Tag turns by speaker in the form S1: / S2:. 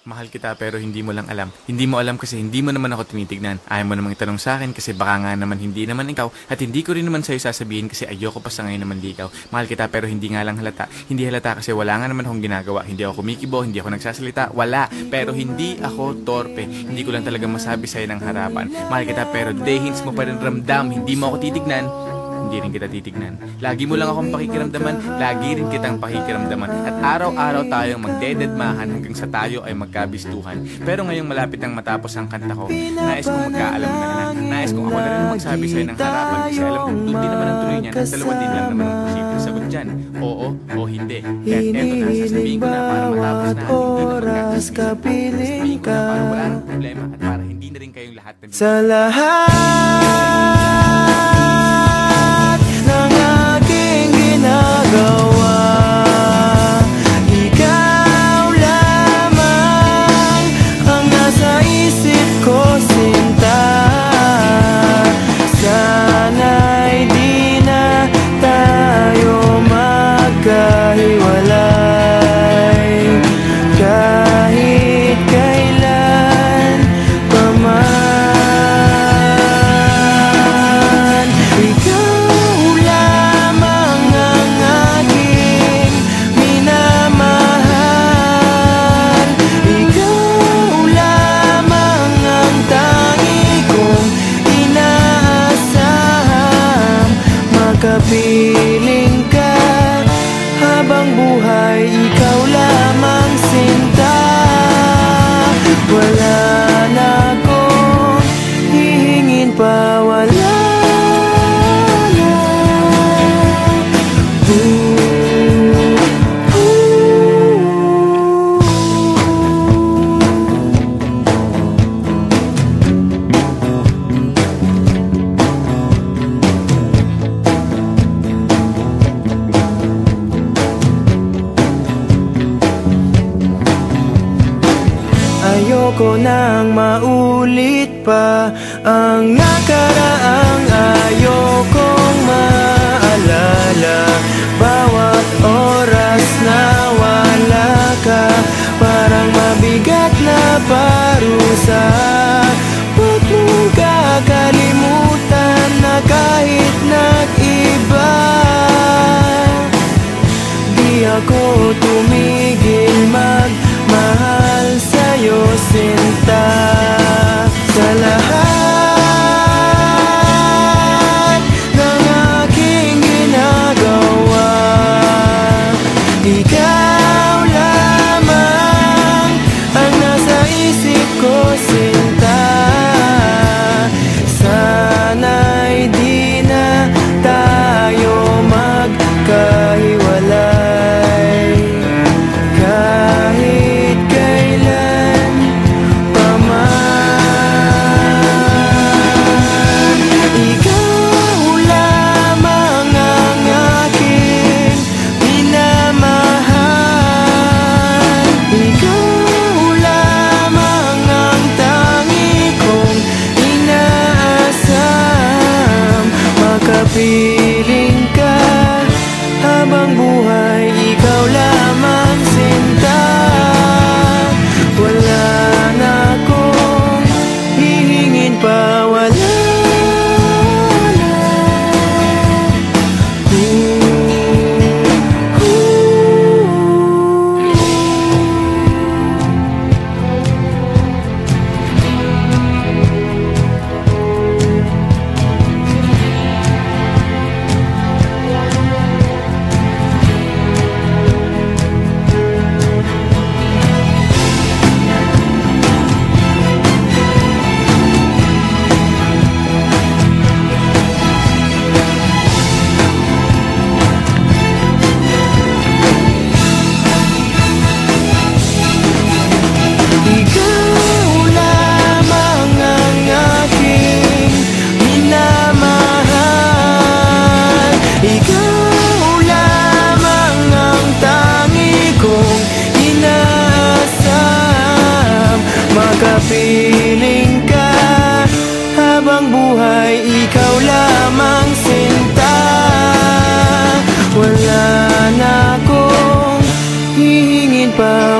S1: Mahal kita pero hindi mo lang alam. Hindi mo alam kasi hindi mo naman ako tinitignan. Ayaw mo namang itanong sa akin kasi baka nga naman hindi naman ikaw at hindi ko rin naman sa'yo sasabihin kasi ayoko pa sa ngayon naman di ikaw. Mahal kita pero hindi nga lang halata. Hindi halata kasi wala nga naman akong ginagawa. Hindi ako kumikibo, hindi ako nagsasalita. Wala. Pero hindi ako torpe. Hindi ko lang talaga masabi sa'yo ng harapan. Mahal kita pero dehins mo pa rin ramdam. Hindi mo ako titignan hindi rin kita titignan. Lagi mo lang akong pakikiramdaman, lagi rin kitang pakikiramdaman. At araw-araw tayong magdededmahan hanggang sa tayo ay magkabistuhan. Pero ngayong malapit ang matapos ang kanta ko, nais kong magkaalam na na. Nais kong ako na rin magsabi sa'yo ng harapan kasi alam kong din naman ang tuloy niyan at dalawa din lang naman ang posibleng sagot dyan. Oo o hindi. Kaya eto na, sasabihin ko na para matapos na. Sasabihin ko na para wala nang problema at para hindi na rin kayong lahat na
S2: Sa lahat your love. Ayoko nang maulit pa Ang nakaraang ayokong Makapiling Makapiling ka Habang buhay Ikaw lamang sinta. Wala na akong Hihingin pa